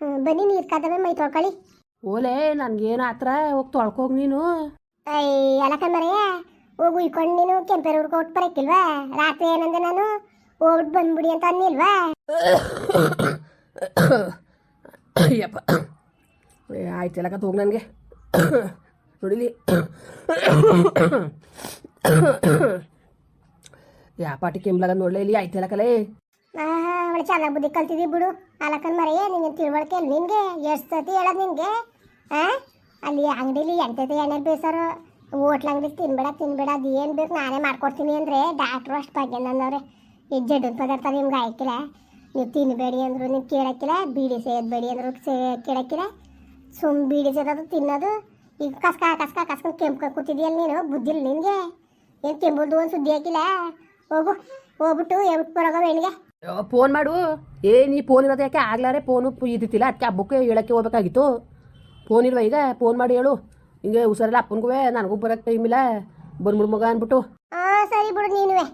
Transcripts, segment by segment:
ಬನ್ನಿ ನೀರು ಕಾದವೆ ಮೈ ತೊಳ್ಕೊಳ್ಳಿ. ಓಲೆ ನನ್ಗೇನು ಆತ್ರ? ಹೋಗಿ ತೊಳ್ಕೋಗ್ ನೀನು. ಅಯ್ಯ ಅಲಕ ಮರೆಯ ಹೋಗು ಇಕೊಂಡು ನೀನು. ಕೆಂಪೇರು ಹುಡ್ಕೊ ಒಟ್ಟು ಬರಕ್ಕಿಲ್ವಾ ರಾತ್ರಿ ಏನಂದೆ ನಾನು? ಹೋಗ್ಬಿಟ್ಟು ಬಂದ್ಬಿಡಿ ಅಂತ ಅನ್ನಿಲ್ವಾ? ಯಪ್ಪ. ಆಯ್ತು ಕತ್ ಹೋಗಿ ನನಗೆ. ನೋಡಿಲಿ. ಯಾ ಪಾಟಿ ಕೆಂಬ್ಲಾಗ ನೋಡ್ಲೇ ಇಲ್ಲಿ ಆಯ್ತಲ್ಲ ಕಲೇ ಅವಳು ಚೆನ್ನಾಗಿ ಬುದ್ಧಿ ಕಲ್ತಿದ್ದೀವಿ ಬಿಡು. ಅಲಕನ್ ಮರೆಯ ನಿಂಗೆ ತಿಳುವಳಿಕೆ ನಿನ್ಗೆ ಎಷ್ಟು ಸತಿ ಹೇಳೋದು ನಿನ್ಗೆ ಆ? ಅಲ್ಲಿ ಅಂಗಡಿಲಿ ಎಂತೈತೆ ಎಣ್ಣೆ ಬೇಸರು. ಹೋಟ್ಲ್ ಅಂಗಡಿ ತಿನ್ಬೇಡ ತಿನ್ಬೇಡ, ಅದು ಏನು ಬೇಕು ನಾನೇ ಮಾಡ್ಕೊಡ್ತೀನಿ ಅಂದರೆ ಡಾಕ್ಟ್ರು ಅಷ್ಟು ಬಗ್ಗೆ ನನ್ನವ್ರೆ. ಈ ಜಡ್ಡು ಪದಾರ್ಥ ನಿಮ್ಗೆ ಆಯ್ಕಿಲ್ಲ ನೀವು ತಿನ್ನಬೇಡಿ ಅಂದ್ರು ನೀವು ಕೇಳಕ್ಕಿಲ್ಲ, ಬೀಡಿ ಸೇದಬೇಡಿ ಅಂದ್ರು ಸೇ- ಕೇಳಕ್ಕಿಲ್ಲ. ಸುಮ್ ಬೀಡಿ ಸೇದೋದು, ತಿನ್ನೋದು. ಈಗ ಕಸ್ಕ ಕಸ್ಕ, ಕಸ್ಕೊಂಡು ಕೆಂಪು ಕೂತಿದ್ಯಲ್ಲ ನೀನು ಬುದ್ಧಿಲ್ಲ ನಿನಗೆ ಏನು ಕೆಂಬುದು ಒಂದು ಸುದ್ದಿ ಹಾಕಿಲ್ಲ? ಹೋಗು, ಹೋಗ್ಬಿಟ್ಟು ಹೇಳ್ಬಿಟ್ಟು ಬರೋಗ ಹೆಣ್ಣಿಗೆ ಫೋನ್ ಮಾಡು. ಏ, ನೀ ಫೋನ್ ಇರೋದು ಯಾಕೆ ಆಗ್ಲಾರೆ? ಫೋನು ಇದ್ದಿತ್ತಿಲ್ಲ ಅದಕ್ಕೆ ಹಬ್ಬಕ್ಕೆ ಹೇಳಕ್ಕೆ ಹೋಗ್ಬೇಕಾಗಿತ್ತು. ಫೋನ್ ಇಲ್ವ ಈಗ? ಫೋನ್ ಮಾಡಿ ಹೇಳು. ಹಿಂಗೆ ಹುಷಾರಿಲ್ಲ, ಅಪ್ಪನಿಗೂ ನನಗೂ ಬರೋಕ್ಕೆ ಟೈಮ್ ಇಲ್ಲ. ಬಂದ್ಬಿಡು ಮಗ ಅಂದ್ಬಿಟ್ಟು. ಹಾಂ ಸರಿ ಬಿಡು ನೀನುವೆ.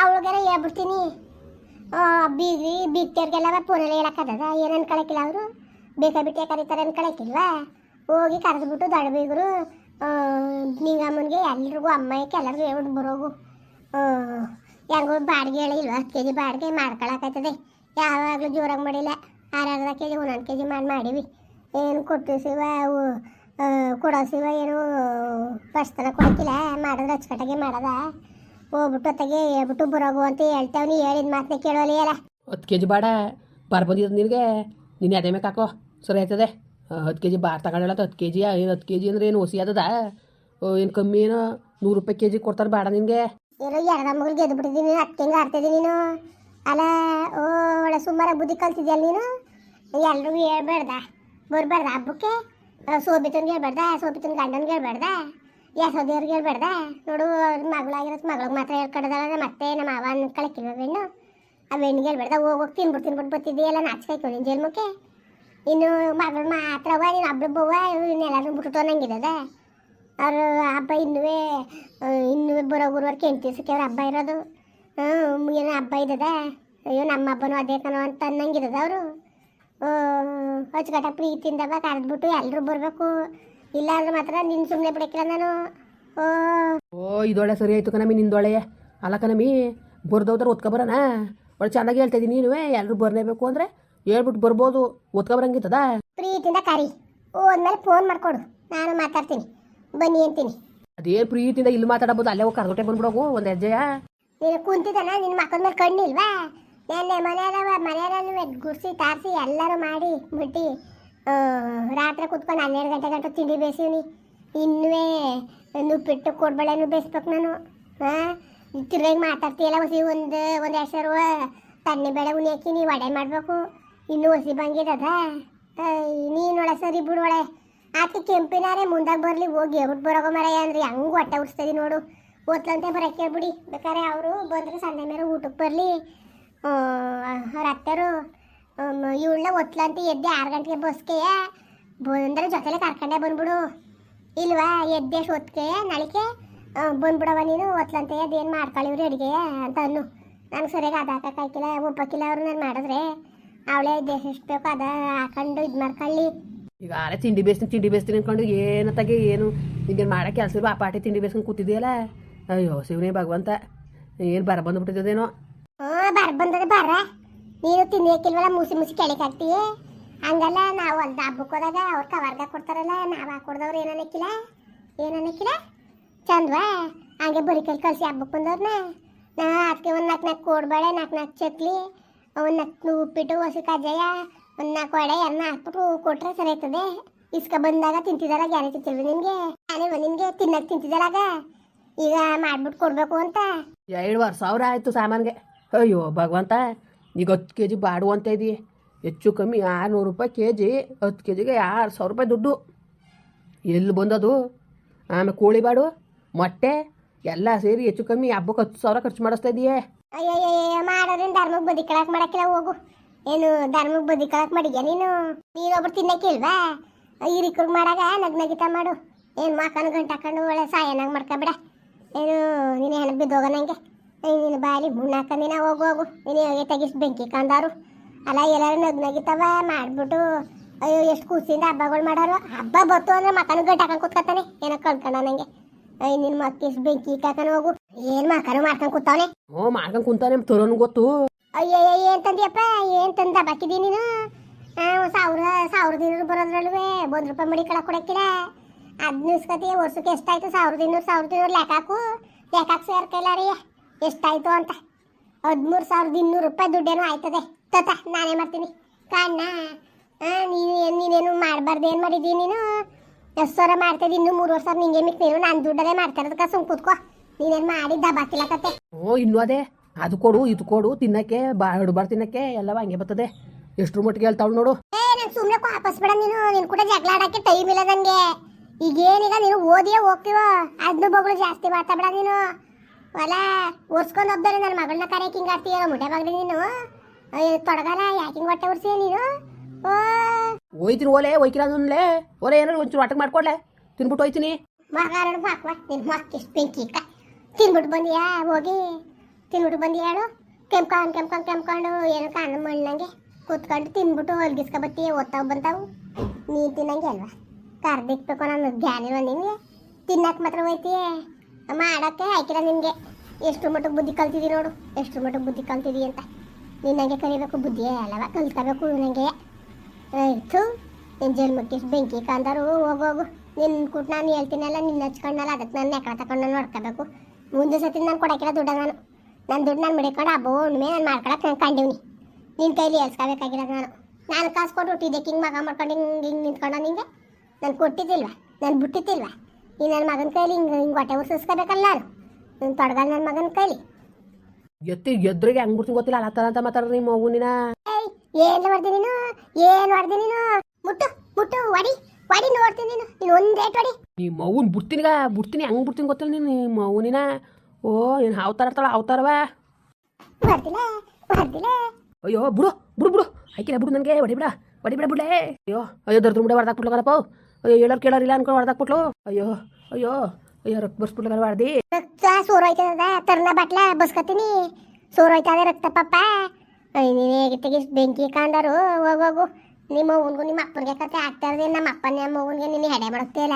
ಅವಳಿಗೆಲ್ಲ ಹೇಳ್ಬಿಡ್ತೀನಿ. ಬೀದಿ ಬೀಗ್ತಿಯವ್ರಿಗೆಲ್ಲ ಫೋನಲ್ಲಿ ಹೇಳಕ್ಕದ ಏನು ಅನ್ಕೊಳಕಿಲ್ಲ ಅವರು? ಬೇಕಾ ಬಿಟ್ಟೆ ಕರೀತಾರೆ ಅನ್ಕೊಳಕಿಲ್ವಾ? ಹೋಗಿ ಕರೆದ್ಬಿಟ್ಟು ದೊಡ್ಡ ಬೀಗರು ನಿಂಗಮ್ಮನಿಗೆ ಎಲ್ರಿಗೂ ಅಮ್ಮಕ್ಕೆ ಎಲ್ಲರಿಗೂ ಹೇಳ್ಬಿಟ್ಟು ಬರೋಗು. ಹೆಂಗೋ ಬಾಡಿಗೆ ಹೇಳಿಲ್ವ ಹತ್ತು ಕೆ ಜಿ ಬಾಡಿಗೆ ಮಾಡ್ಕೊಳಕತ್ತದೆ. ಯಾವಾಗಲೂ ಜೋರಾಗಿ ಮಾಡಿಲ್ಲ. ಅರ್ಧ ಕೆ ಜಿ ಒಂದೊಂದು ಕೆ ಜಿ ಮಾಡಿ ಮಾಡೀವಿ. ಏನು ಕೊಟ್ಟು ಸಿವ ಅವು ಕೊಡೋ ಸಿವ ಏನು ಫಸ್ಟ್ ತನ ಕೊಡಕ್ಕಿಲ್ಲ ಮಾಡಿದ್ರೆ ಅಚ್ಚುಕಟ್ಟಾಗೆ ಮಾಡದ. ಹೋಗ್ಬಿಟ್ಟು ಹೊತ್ತಿಗೆ ಹೇಳ್ಬಿಟ್ಟು ಬರೋಗು ಅಂತ ಹೇಳ್ತಾವ್ನಿ ಹೇಳಿದ ಮಾತನ್ನ ಕೇಳೋಲಿ ಅಲ್ಲ ಹತ್ತು ಕೆ ಜಿ ಬಾಡ. ಬಾರ್ ಬಂದಿರೋದು ನಿನಗೆ. ನೀನು ಅದೇ ಮೇಲೆ ಹಾಕೋ. ಸರಿ ಆಯ್ತದೆ. ಹತ್ತು ಕೆ ಜಿ ಬಾರ್ ತಗೊಂಡಲ್ಲ ಹತ್ತು ಕೆ ಜಿ ಏನು ಹತ್ತು ಕೆ ಜಿ ಅಂದ್ರೆ ಏನು ಹೊಸಿ ಆದದ? ಏನು ಕಮ್ಮಿ ಏನೋ? ನೂರು ರೂಪಾಯಿ ಕೆ ಜಿ ಕೊಡ್ತಾರೆ ಬೇಡ ನಿನಗೆ. ಏನೋ ಎರಡ ಮಗಳು ಗೆದ್ದು ಬಿಟ್ಟಿದ್ದೀನಿ ಹತ್ತು ಹೆಂಗೆ ಆಡ್ತಿದ್ದೀನಿ ನೀನು? ಅಲ್ಲ ಓ, ಒಳ್ಳೆ ಸುಮಾರಾಗಿ ಬುದ್ಧಿ ಕಲ್ತಿದ್ಯಲ್ಲ ನೀನು? ಎಲ್ರಿಗೂ ಹೇಳ್ಬೇಡ್ದ? ಬರ್ಬೇಡ್ದ ಹಬ್ಬಕ್ಕೆ? ಸೋಬಿತನ್ಗೆ ಹೇಳ್ಬೇಡ್ದ? ಸೋಬಿತನ ಗಂಡನ್ಗೆ ಹೇಳ್ಬೇಡ್ದ? ಯಶೋದೇವ್ರಿಗೆ ಹೇಳ್ಬೇಡ್ದ? ನೋಡು, ಅವ್ರ ಮಗಳಾಗಿರೋದು ಮಗಳಿಗೆ ಮಾತ್ರ ಹೇಳ್ಕೊಡೋದಲ್ಲ ಮತ್ತೆ ನಮ್ಮ ಅವ ಕಳಕಿಲ್ವ ಹೆಣ್ಣು ಆ ಹೆಣ್ಣಿಗೆ ಹೇಳ್ಬೇಡ್ದ? ಹೋಗೋಗಿ ತಿನ್ಬಿಟ್ಟು ತಿನ್ಬಿಟ್ಟು ಬರ್ತಿದ್ದೀಯಲ್ಲ ನಾಚಿಕಾಯ್ತು ನಿನ್ನ ಜನ್ಮಕ್ಕೆ ಇನ್ನು ಮಗಳು ಮಾತ್ರವ ನೀನು ಹಬ್ಬ ಬವ್ವ ಇನ್ನೆಲ್ಲರೂ ಬಿಟ್ಟು ಅನ್ನಂಗಿದ್ದದ ಅವರು ಹಬ್ಬ ಇನ್ನುವೇ ಇನ್ನು ಬರೋ ಗುರುವಾರಕ್ಕೆ ಎಂಟು ದಿವಸಕ್ಕೆ ಅವ್ರ ಹಬ್ಬ ಇರೋದು. ಹ್ಞೂ ಏನೋ ಹಬ್ಬ ಇದ್ದದ? ಅಯ್ಯೋ ನಮ್ಮ ಹಬ್ಬನೂ ಅದೇ ಕಣೋ ಅಂತ ಅನ್ನಂಗಿದ್ದದ ಅವರು? ಹಚ್ಚುಗಟ್ಟ ಪ್ರೀತಿಯಿಂದ ಬಾ ಕರೆದ್ಬಿಟ್ಟು ಎಲ್ಲರೂ ಬರಬೇಕು. ಇಲ್ಲ ಅಂದ್ರೆ ಮಾತ್ರ ನಿನ್ನ ಸುಮ್ಮನೆ ಬಿಡಕ್ಕಿಲ್ಲ ನಾನು. ಓ. ಓ ಇದೊಳ್ಳೆ ಸರಿ ಆಯ್ತು ಕಣಮಿ ನಿಂದೊಳೆ ಅಲ್ಲ ಕಣಮಿ ಬರ್ದೋದ್ರೆ ಓದ್ಕೊಬರೋಣ ಒಳ್ಳೆ ಚೆನ್ನಾಗಿ ಹೇಳ್ತಾ ಇದ್ದೀನಿ ನೀನು ಎಲ್ಲರೂ ಬರಲೇಬೇಕು ಅಂದರೆ ಹೇಳ್ಬಿಟ್ಟು ಬರ್ಬೋದು. ಓದ್ಕೊಬರಂಗಿತ್ತದ ಪ್ರೀತಿಯಿಂದ ಕರಿ. ಹೋದ್ಮೇಲೆ ಫೋನ್ ಮಾಡಿಕೊಡು. ನಾನು ಮಾತಾಡ್ತೀನಿ. ಬನ್ನಿ ಅಂತೀನಿ. ಅದೇನ್ ಪ್ರೀತಿಯಿಂದ ಇಲ್ಲಿ ಮಾತಾಡಬಹುದು? ಅಲ್ಲೇ ಹೋಗಿ ಕರ್ಗೊಟ್ಟೆ ಬಂದ್ಬಿಡೋಗು ಒಂದ್ ಹೆಜ್ಜೆಯ. ನೀನು ಕುಂತಿದ್ದಾನ ನಿನ್ನ ಮಕ್ಕಳ ಮೇಲೆ ಕಣ್ಣಿಲ್ವಾ? ನೆನ್ನೆ ಮನೆಯಲ್ಲವ ಮನೆಯಲ್ಲೂ ಗುಡಿಸಿ ತಾರಿಸಿ ಎಲ್ಲರೂ ಮಾಡಿ ಬಿಟ್ಟು ಆ, ರಾತ್ರಿ ಕುತ್ಕೊಂಡು ಹನ್ನೆರಡು ಗಂಟೆ ಗಂಟೆ ತಿಂಡಿ ಬೇಯಿಸಿವ್ನಿ. ಇನ್ನೂ ನುಪ್ಪಿಟ್ಟು ಕೊಡ್ಬೇಳೆನು ಬೇಯಿಸ್ಬೇಕು ನಾನು. ಹಾಂ ತಿರ್ಗಾಗಿ ಮಾತಾಡ್ತೀಯಲ್ಲ ಹೊಸಿ ಒಂದು ಒಂದು ಎರಡು ಸಾವಿರ ತಣ್ಣೆ ಬೇಳೆ ಉನಿ ಹಾಕಿ ನೀವು ವಡೆ ಮಾಡಬೇಕು. ಇನ್ನೂ ಹೊಸಿ ಬಂಗಿದದ. ನೀನೊಳೆ ಸರಿ ಬಿಡುವಳೆ ಆಕೆ ಕೆಂಪಿನಾರೆ, ಮುಂದಾಗ ಬರಲಿ, ಹೋಗಿ ಹೇಳ್ಬಿಟ್ಟು ಬರೋಗೋ ಮರ ಅಂದ್ರೆ. ಹಂಗೆ ಹೊಟ್ಟೆ ಉಡ್ಸ್ತದಿ ನೋಡು. ಓದ್ಲಂತೆ ಬರೋಕೆ ಹೇಳ್ಬಿಡಿ ಬೇಕಾದ್ರೆ ಅವರು ಬಂದರೆ ಸಂಜೆ ಮೇಲೆ ಊಟಕ್ಕೆ ಬರಲಿ. ಅವ್ರ ಅತ್ತೆರು ಇವಳನ್ನ ಒತ್ಲಂತ ಎದ್ದೆ ಆರು ಗಂಟೆಗೆ ಬಸ್ಗೆ. ಬಂದರೆ ಜೊತೆಲೆ ಕರ್ಕೊಂಡೆ ಬಂದ್ಬಿಡು. ಇಲ್ವಾ, ಎದ್ದೆ ಅಷ್ಟು ಹೊತ್ತಿಗೆ ನಾಳಿಕೆ ಬಂದ್ಬಿಡವ ನೀನು, ಒತ್ಲಂತೆ ಅದೇನು ಮಾಡ್ಕೊಳ್ಳಿವ್ರಿ ಅಡುಗೆ ಅಂತ ಅನ್ನು. ನನಗೆ ಸರಿಯಾಗಿ ಅದು ಹಾಕೋಕ್ಕಾಯ್ಕಿಲ್ಲ ಒಬ್ಬಕ್ಕಿಲ್ಲ ಅವರು ನಾನು ಮಾಡಿದ್ರೆ. ಅವಳೇ ದೇಶ ಎಷ್ಟು ಬೇಕು ಅದ ಹಾಕೊಂಡು ಇದು ಮಾಡ್ಕೊಳ್ಳಿ ಈಗ ಆರ ತಿಂಡಿ ಬೇಯಿಸ್ತೀನಿ ತಿಂಡಿ ಬೇಯಿಸ್ತೀನಿ ಅಂದ್ಕೊಂಡು ಏನು ತಗೆ, ಏನು? ನಿಂಗೇನು ಮಾಡೋ ಕೆಲಸ ಇಲ್ವಾ? ಆ ಪಾಟಿ ತಿಂಡಿ ಬೇಯಿಸ್ಕೊಂಡು ಕೂತಿದೆಯಲ್ಲ? ಅಯ್ಯೋ, ಶಿವನೇ ಭಗವಂತ. ಏನು ಬರ ಬಂದ್ಬಿಟ್ಟಿದ್ದೇನೋ ಹ್ಞೂ ಬರ ಬಂದದ ಬರ. ನೀನು ತಿನ್ನಕ್ಕಿಲ್ವಲ್ಲ ಮುಸಿ ಮುಸಿ ಕೆಳಗೆ ಹಾಕ್ತೀವಿ ಹಂಗಲ್ಲ, ನಾವು ಒಂದು ಹಬ್ಬಕ್ಕೆ ಹೋದಾಗ ಅವ್ರು ಕವರ್ಗ ಕೊಡ್ತಾರಲ್ಲ, ನಾವು ಹಾಕೊಡ್ದವ್ರು ಏನು ಅನ್ನಕ್ಕಿಲ್ಲ ಏನು ಚಂದ್ವಾ, ಹಂಗೆ ಬರೀ ಕೈ ಕಳಿಸಿ ಹಬ್ಬಕ್ಕೆ ಬಂದವ್ರನ್ನ ನಾ ಅದಕ್ಕೆ ಒಂದು ನಾಲ್ಕು ನಾಲ್ಕು ಕೋಡ್ಬೇಳೆ ನಾಲ್ಕು ನಾಲ್ಕು ಚಕ್ಲಿ, ಒಂದು ನಾಲ್ಕು ಉಪ್ಪಿಟ್ಟು ಹಸಿ ಕಜ್ಜಾಯ ಒಂದು ನಾಲ್ಕು ವಡೆ ಎಲ್ಲ ಹಾಕ್ಬಿಟ್ಟು ಕೊಟ್ರೆ ಸರಿ ಆಯ್ತದೆ ಇಸ್ಕ ಬಂದಾಗ ತಿಂತಿದಾರ ಗ್ಯಾರಂಟಿ ತಿಂತಿಲ್ವಿ ನಿನಗೆ? ನಾನೇ ನಿನಗೆ ತಿನ್ನಕ್ಕೆ ತಿಂತಿದಾರಾಗ ಈಗ ಮಾಡ್ಬಿಟ್ಟು ಕೊಡ್ಬೇಕು ಅಂತ. ಎರಡುವರೆ ಸಾವಿರ ಆಯ್ತು ಸಾಮಾನಿಗೆ. ಅಯ್ಯೋ ಭಗವಂತ ಈಗ ಹತ್ತು ಕೆ ಜಿ ಬಾಡು ಅಂತ ಇದಿ ಹೆಚ್ಚು ಕಮ್ಮಿ ಆರುನೂರು ರೂಪಾಯಿ ಕೆ ಜಿ ಹತ್ತು ಕೆ ಜಿಗೆ ಆರು ಸಾವಿರ ರೂಪಾಯಿ ದುಡ್ಡು. ಎಲ್ಲಿ ಬಂದದು? ಆಮೇಲೆ ಕೋಳಿ ಬಾಡು ಮೊಟ್ಟೆ ಎಲ್ಲ ಸೇರಿ ಹೆಚ್ಚು ಕಮ್ಮಿ ಹಬ್ಬಕ್ಕೆ ಹತ್ತು ಸಾವಿರ ಖರ್ಚು ಮಾಡಿಸ್ತಾ ಇದೆಯೇ. ಅಯ್ಯೋ ಮಾಡೋದ್ರಿಂದ ಧರ್ಮಕ್ಕೆ ಬದಿ ಕಳಕ್ ಮಾಡಕ್ಕಿಲ್ಲ ಹೋಗು. ಏನು ಧರ್ಮಕ್ಕೆ ಬದಿ ಕಳಕ್ ಮಾಡಿದ್ಯಾ ನೀನು? ನೀನೊಬ್ರು ತಿನ್ನಕ್ಕಿಲ್ವಾ ಹಿರಿಕರು ಮಾಡಾಗ ನಗ್ ನಗಿತ ಮಾಡು. ಏನು ಮಾಕನ ಗಂಟು ಹಾಕೊಂಡು ಒಳ್ಳೆ ಸಾಯನಾಗ ಮಾಡ್ಕೊಬಿಡ ಏನು, ನೀನು ಹೆಣ ಬಿದ್ದೋಗ ನಂಗೆ. ನೀನು ಬಾಲಿ ಮುಣ್ಣ ನೀನು ಹೋಗು ಹೋಗು. ನೀನು ಹೋಗಿ ತೆಗಿಸ್ ಬೆಂಕಿ ಕಂದಾರು? ಅಲ್ಲ, ಎಲ್ಲರೂ ನಗ್ ನಗಿತಾವ ಮಾಡ್ಬಿಟ್ಟು ಅಯ್ಯೋ, ಎಷ್ಟು ಖುಷಿಯಿಂದ ಹಬ್ಬಗಳು ಮಾಡೋರು. ಹಬ್ಬ ಬತ್ತು ಅಂದ್ರೆ ಮಕ್ಕಳು ಗಂಟು ಹಾಕೊಂಡು ಕೂತ್ಕೊತಾನೆ ಏನೋ ಕಳ್ಕೊಂಡ ನಂಗೆ. ಅಯ್ಯ ನಿನ್ನ ಮಕ್ಕಿಸ್ ಬೆಂಕಿ ಕಾಕನ ಹೋಗು. ಏನು ಮಕ್ಕಳು ಮಾಡ್ಕೊಂಡು ಕೂತಾವನೆ? ಓ, ಮಾಡ್ಕೊಂಡು ಕುಂತಾನೆ ತರೋನು ಗೊತ್ತು. ಅಯ್ಯಯ್ಯ, ಏನು ತಂದಿಯಪ್ಪ? ಏನು ತಂದ ಬಾಕಿದಿ ನೀನು? ಸಾವಿರ, ಸಾವಿರದ ಇನ್ನೂರು ಬರೋದ್ರಲ್ವೇ? ಒಂದು ರೂಪಾಯಿ ಮಡಿ ಕಳ ಕೊಡಕ್ಕಿಲ್ಲ? ಅದನ್ನ ಇಸ್ಕತಿ ವರ್ಷಕ್ಕೆ ಎಷ್ಟಾಯ್ತು? ಸಾವಿರದ ಇನ್ನೂರು ಸಾವಿರದ ಇನ್ನೂರು ಲೆಕ್ಕ ಹಾಕು. ಲೆಕ್ಕ ಹಾಕಿ ಸೇರ್ಕೈಲ ರೀ ಎಷ್ಟಾಯ್ತು ಅಂತ. ಹದಿಮೂರು ಸಾವಿರದ ಇನ್ನೂರು ರೂಪಾಯಿ ದುಡ್ಡೇನೋ ಆಯ್ತದೆ. ತತ, ನಾನೇ ಮಾಡ್ತೀನಿ. ಕಾಣ್ಣ ನೀನು ನೀನೇನು ಮಾಡಬಾರ್ದು ಏನು ಮಾಡಿದ್ದೀನಿ ನೀನು? ಎಷ್ಟು ಸಾವಿರ ಮಾಡ್ತಿದ್ದಿ ಇನ್ನೂ ಮೂರು ವರ್ಷ ನಿಂಗೆ ಮಿಕ್ ನೀನು ನಾನು ದುಡ್ಡದೇ ಮಾಡ್ತಾ ಇರೋದಕ್ಕೆ ಸುಮ್ ಕೂತ್ಕೋ. ನೀನೇನು ಮಾಡಿ ದಬಾಕಿಲ್ಲ ಕತೆ ಓ ಅದೇ? ಅದು ಕೊಡು ಇದು ಕೊಡು ತಿನ್ನಕ್ಕೆ ಬಾಡ್ಬಾರ್ ತಿನ್ನಕ್ಕೆ ಎಲ್ಲವ ಹಂಗೆ ಬರ್ತದೆ. ಎಷ್ಟ್ರ ಮಟ್ಟಿಗೆ ಹೇಳ್ತಾಳು ನೋಡು. ಏ ನಾನು ಸುಮ್ಮನೆ ವಾಪಸ್ ಬಿಡ ನೀನು ನಿನ್ ಕೂಡ ಜಗಳ ಆಡಕ್ಕೆ ಟೈಮ್ ಇಲ್ಲ ನಂಗೆ. ಈಗ ಏನೀಗ ನೀನು ಓದಿಯೇ ಹೋಗ್ತೀವ? ಅದ್ನು ಬಗಳು ಜಾಸ್ತಿ ಮಾತಾಡ ನೀನು. ಹೊಲ ಒರ್ಸ್ಕೊಂಡು ಹೋಗ್ದಾರೆ ನನ್ನ ಮಗಳನ್ನ ಕರೆಯಕ್ಕೆ ಹಿಂಗೆ ಆಡ್ತೀಯ ಮುಟ್ಟೆ ಬಾಗ್ಲಿ ನೀನು. ಅಯ್ಯೋ, ತೊಡಗಲ್ಲ ಯಾಕೆ ಹಿಂಗೆ ಹೊಟ್ಟೆ ಉರ್ಸಿ ನೀನು? ಓ. ಹೋಯ್ತೀನಿ ಓಲೆ ಹೋಯ್ಕಿಲ್ಲ ಅಂದ್ಲೇ ಓಲೆ ಏನಾರು ಒಂಚೂರು ಆಟಕ್ಕೆ ಮಾಡ್ಕೊಡ್ಲೆ. ತಿನ್ಬಿಟ್ಟು ಹೋಯ್ತೀನಿ ಮಗ ಹಾಕುವ ನಿನ್ನ ಮಕ್ಕಿಷ್ಟು ಬೆಂಕಿ ಇಕ್ಕ ತಿನ್ಬಿಟ್ಟು ಬಂದಿಯಾ? ಹೋಗಿ. ತಿನ್ಬಿಟ್ಟು ಬಂದು ಹೇಳು. ಕೆಂಪ್ಕೊಂಡು ಕೆಂಪ್ಕೊಂಡು ಕೆಂಪ್ಕೊಂಡು. ಏನೋ ಕಾಣ ಮಣ್ಣಂಗೆ ಕೂತ್ಕೊಂಡು ತಿನ್ಬಿಟ್ಟು ಹೊಲ್ಗಿಸ್ಕೊಬತ್ತಿ ಓದ್ತಾವ ಬಂತಾವು ನೀ ತಿನ್ನಂಗೆ ಅಲ್ವಾ? ಕರ್ದಿಕ್ಬೇಕು ನಾನು ಜ್ಞಾನ ನಿಮಗೆ ತಿನ್ನಕ್ಕೆ ಮಾತ್ರ ಹೋಯ್ತಿ ಮಾಡೋಕ್ಕೆ ಹಾಕಿಲ್ಲ ನಿನಗೆ. ಎಷ್ಟು ಮಟ್ಟಿಗೆ ಬುದ್ಧಿ ಕಲ್ತಿದ್ದಿ ನೋಡು. ಎಷ್ಟು ಮಟ್ಟಿಗೆ ಬುದ್ಧಿ ಕಲ್ತಿದ್ದಿ ಅಂತ. ನಿನ್ನಂಗೆ ಕಲಿಬೇಕು ಬುದ್ಧಿಯೇ ಅಲ್ಲವ? ಕಲ್ತಬೇಕು ನನಗೆ ಆಯ್ತು ನಿನ್ನ ಜನ್ಮಕ್ಕೆ ಬೆಂಕಿ ಕಾಂತಾರು ಹೋಗೋಗು ನಿನ್ನ ಕುಟ್ ನಾನು ಹೇಳ್ತೀನಲ್ಲ, ನಿನ್ನ ಹಚ್ಕೊಂಡಲ್ಲ ಅದಕ್ಕೆ ನಾನು ನೆಕಳ ತಗೊಂಡು ನೋಡ್ಕೋಬೇಕು ಮುಂದೆ ಸತಿ ನಾನು ಕೊಡಕ್ಕಿಲ್ಲ ದುಡ್ಡ ನಾನು. ನನ್ನ ದುಡ್ಡು ನಾನು ಮಡಿಕೊಂಡು ಹಬ್ಬ ಹುಣ್ಣಿಮೆ ನಾನು ಮಾಡ್ಕೊಳಕ್ಕೆ ನಾನು ಕಂಡಿವ್ನಿ. ನಿನ್ನ ಕೈಲಿ ಎಲ್ಸ್ಕೊಬೇಕಾಗಿರೋದು ನಾನು. ನಾನು ಕಾಸು ಕೊಟ್ಟು ಹುಟ್ಟಿದ್ದೆ ಹಿಂಗೆ ಮಗ ಮಾಡ್ಕೊಂಡು ಹಿಂಗೆ ಹಿಂಗೆ ನಿಂತ್ಕೊಂಡು ನಿಂಗೆ. ನಾನು ಕೊಟ್ಟಿದ್ದಿಲ್ವಾ? ನಾನು ಬಿಟ್ಟಿದ್ದಿಲ್ವಾ? ಈ ನನ್ನ ಮಗನ ಕೈಲಿ ಹಿಂಗೆ ಹಿಂಗೆ ಹೊಟ್ಟೆ ಉರ್ಸಿಸ್ಕೋಬೇಕಲ್ಲ ನಾನು. ನನ್ನ ತೊಡಗಲ್ಲ ನನ್ನ ಮಗನ ಕೈಲಿ. ಎತ್ತಿ ಎದ್ರಿಗೆ ಹಂಗೆ ಬಿಡ್ತೀನಿ ಗೊತ್ತಿಲ್ಲ ಅಲ್ಲ ಥರ ಅಂತ ಮಾತಾಡ್ರಿ ನಿಮ್ಮ ಮಗುನಿನ ಏಯ್ ಏನು ಹೊಡ್ದಿ ನೀನು? ಏನು ಹೊಡ್ದಿ ನೀನು? ಮುಟ್ಟು ಮುಟ್ಟು ಒಡಿ ಒಡಿ ನೋಡ್ತೀನಿ ನೀನು. ನೀನು ಒಂದು ರೇಟ್ ಒಡಿ ನಿಮ್ಮ ಬಿಡ್ತೀನಿ ಬಿಡ್ತೀನಿಗ ಬಿಡ್ತೀನಿ ಹಂಗೆ ಬಿಡ್ತೀನಿ ಗೊತ್ತಿಲ್ಲ ನೀನು ನಿಮ್ಮ ಮಗುನಿನ ಓ ಏನು ಅವತಾರ ಇರ್ತಾಳ ಅವತಾರವ ಅಯ್ಯೋ ಬಿಡು ಬಿಡು ಬಿಡು ಆಯ್ಕಿಲ್ಲ ಬಿಡು ನನಗೆ ಹೊಡಿ ಬಿಡ ಹೊಡಿ ಬಿಡ ಬಿಡ್ಲೇ ಅಯ್ಯೋ ಅಯ್ಯೋ ದರ್ದ್ರ ಬಿಡ ಹೊಡೆದಾಕ್ಬಿಟ್ಲು ಕರಪ್ಪ ಅಯ್ಯೋ ಹೇಳೋರು ಕೇಳೋರಿಲ್ಲ ಅನ್ಕೊಂಡು ಹೊಡೆದಾಕ್ಬಿಟ್ಲು ಅಯ್ಯೋ ಅಯ್ಯೋ ಅಯ್ಯೋ ರಕ್ತ ಬರ್ಸ್ಬಿಟ್ಲು ಕರ ಹೊಡ್ದಿ ರಕ್ತ ಸೋರೋಯ್ತದ ತರ್ನ ಬಟ್ಲ ಬಸ್ಕತೀನಿ ಸೋರೋಯ್ತದೆ ರಕ್ತ ಪಪ್ಪ ಅಯ್ಯ ನೀನು ಹೇಗೆ ಬೆಂಕಿ ಕಾಂದರು ಹೋಗೋಗು ನಿಮ್ಮ ಅವ್ವನ್ಗೂ ನಿಮ್ಮ ಅಪ್ಪನಿಗೆ ಕತೆ ಆಗ್ತಾ ಇರೋದೇ ನಮ್ಮ ಅಪ್ಪನ ನಮ್ಮ ಅವ್ವನಿಗೆ ನಿನ್ನ ಹೆಡೆ ಮಾಡುತ್ತೇಲ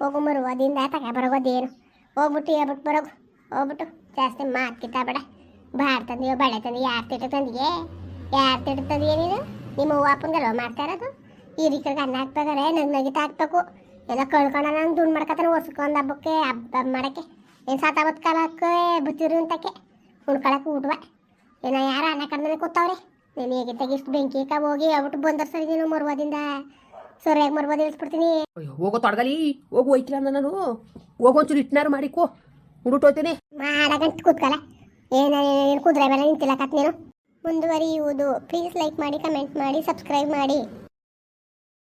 ಹೋಗು ಮರುವದಿಂದ ತಗ ಬರೋಗೋದೇನು ಹೋಗ್ಬಿಟ್ಟು ಹೇಳ್ಬಿಟ್ಟು ಬರೋಗು ಹೋಗ್ಬಿಟ್ಟು ಜಾಸ್ತಿ ಮಾತು ಬೇಡ. ಬಾರ್ ತಂದಿಯೋ ಬಳೆ ತಂದೆಯೋ ಯಾರು ತಿಟ್ಟು ತಂದಿಗೆ? ಯಾರು ತಿಟ್ಟು ತಂದಿಗೆ ನೀನು? ನಿಮ್ಮ ಅವ್ವ ಅಪ್ಪನಿಗೆಲ್ಲ ಮಾಡ್ತಾ ಇರೋದು? ಈ ರೀತಿಗೆ ಅನ್ನ ಹಾಕ್ಬೇಕಾರೆ ನಗ್ ನಗಿತ ಹಾಕ್ಬೇಕು. ಎಲ್ಲ ಕಳ್ಕೊಂಡ ನಾನು ದುಡ್ಡು ಮಾಡ್ಕೊತಾನೆ ಹೊಸ್ಕೊಂಡು ಹಬ್ಬಕ್ಕೆ, ಹಬ್ಬ ಮಾಡಕ್ಕೆ. ಏನು ಸಾತಾವತ್ ಕಾಲಕ್ಕೆ ಬುತ್ತಿರು ಅಂತಕ್ಕೆ. ಉಣ್ಕೊಳಕ್ಕೆ ಊಟವ. ಏನ ಯಾರು ಅನ್ನ ಕಡ್ಮೆ ಕೂತವ್ರೆ? ನೀನು ಹೇಗೆ ತೆಗಿಷ್ಟು ಬೆಂಕಿ ಹೋಗಿ ಅವ್ಬಿಟ್ಟು ಬಂದರ್ ಸರಿ ನೀನು ಮರುವದಿಂದ. ಸರಿಯಾಗಿ ಮರುವದ ಇಳಿಸ್ಬಿಡ್ತೀನಿ. ಹೋಗೋ ತೊಡಗಲಿ. ಹೋಗು ಹೋಯ್ತಿಲ್ಲ ನಾನು. ಹೋಗೋ, ಒಂಚೂರು ಇಟ್ನಾರು ಮಾಡಿಕೋ ಹೋಯ್ತೀನಿ ಮಾಡಗಂಟು ಕೂತ್ಕಲ್ಲ. ಏನು ಏನು ಕುದುರೆ ಮೇಲೆ ನಿಂತಿಲ್ಲ ಕತ್ ನೀನು? ಮುಂದುವರಿಯುವುದು. ಪ್ಲೀಸ್ ಲೈಕ್ ಮಾಡಿ ಕಮೆಂಟ್ ಮಾಡಿ ಸಬ್ಸ್ಕ್ರೈಬ್ ಮಾಡಿ.